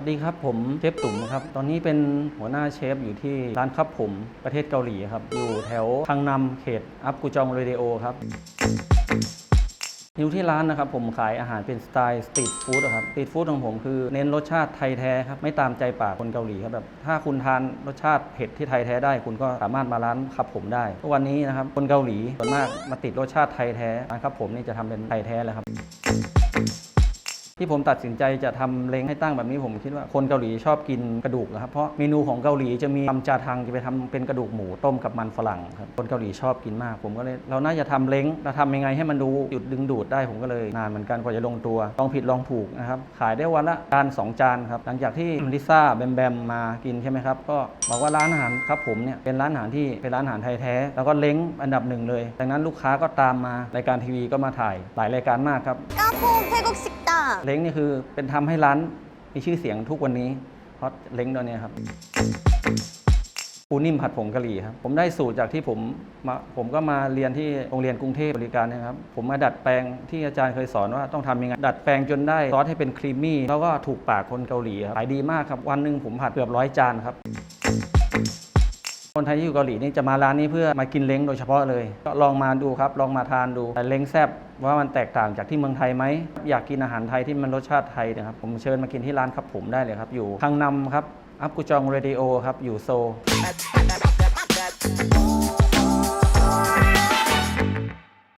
วัสดีครับผมเชฟตุ๋มครับ ตอนนี้เป็นหัวหน้าเชฟอยู่ที่ร้านครับผมประเทศเกาหลีครับ อยู่แถวพังนำเขตอัพกุจองเรดิโอครับอยู่ที่ร้านนะครับผมขายอาหารเป็นสไตล์สตรีทฟู้ดครับสตรีทฟู้ดของผมคือเน้นรสชาติไทยแท้ครับไม่ตามใจปากคนเกาหลีครับแบบถ้าคุณทานรสชาติเผ็ดที่ไทยแท้ได้ คุณก็สามารถมาร้านครับผมได้ทุกวันนี้นะครับคนเกาหลีส่วนมากมาติดรสชาติไทยแท้ร้านครับผมนี่จะทำเป็นไทยแท้เลยครับ ที่ผมตัดสินใจจะทำเล้งให้ตั้งแบบนี้ผมคิดว่าคนเกาหลีชอบกินกระดูกนะครับ เพราะเมนูของเกาหลีจะมีทำจาทังจะไปทำเป็นกระดูกหมูต้มกับมันฝรั่งครับคนเกาหลีชอบกินมาก ผมก็เลยเราน่าจะทำเล้งเราทำยังไงให้มันดูหยุดดึงดูดได้ผมก็เลยนานเหมือนกันกว่าจะลงตัวลองผิดลองถูกนะครับขายได้วันละจาน2จานครับหลังจากที่ลิซ่าแบมแบมมากินใช่ไหมครับก็บอกว่าร้านอาหารครับผมเนี่ยเป็นร้านอาหารที่เป็นร้านอาหารไทยแท้แล้วก็เล้งอันดับหนึ่งเลยดังนั้นลูกค้าก็ตามมารายการทีวีก็มาถ่ายหลายรายการมากครับก้าวพุ่มเทกุกสิบตเล้งนี่คือเป็นทำให้ร้านมีชื่อเสียงทุกวันนี้เพราะเล้งตัวนี้ครับปูนิ่มผัดผงกะหรี่ครับผมได้สูตรจากที่ผมมาผมก็มาเรียนที่โรงเรียนกรุงเทพบริการนยครับผมมาดัดแปลงที่อาจารย์เคยสอนว่าต้องทำยังไงดัดแปลงจนได้ซอสให้เป็นครีมมี่แล้วก็ถูกปากคนเกาหลีครับขายดีมากครับวันหนึ่งผมผัดเกือบร้อยจานครับ คนไทยที่อยู่เกาหลีนี่จะมาร้านนี้เพื่อมากินเล้งโดยเฉพาะเลย ก็ลองมาดูครับ ลองมาทานดูแต่เล้งแซบว่ามันแตกต่างจากที่เมืองไทยไหม อยากกินอาหารไทยที่มันรสชาติไทยนะครับ ผมเชิญมากินที่ร้านครับผมได้เลยครับ อยู่ทางนำครับ อัพกุจองเรดิโอครับ อยู่โซ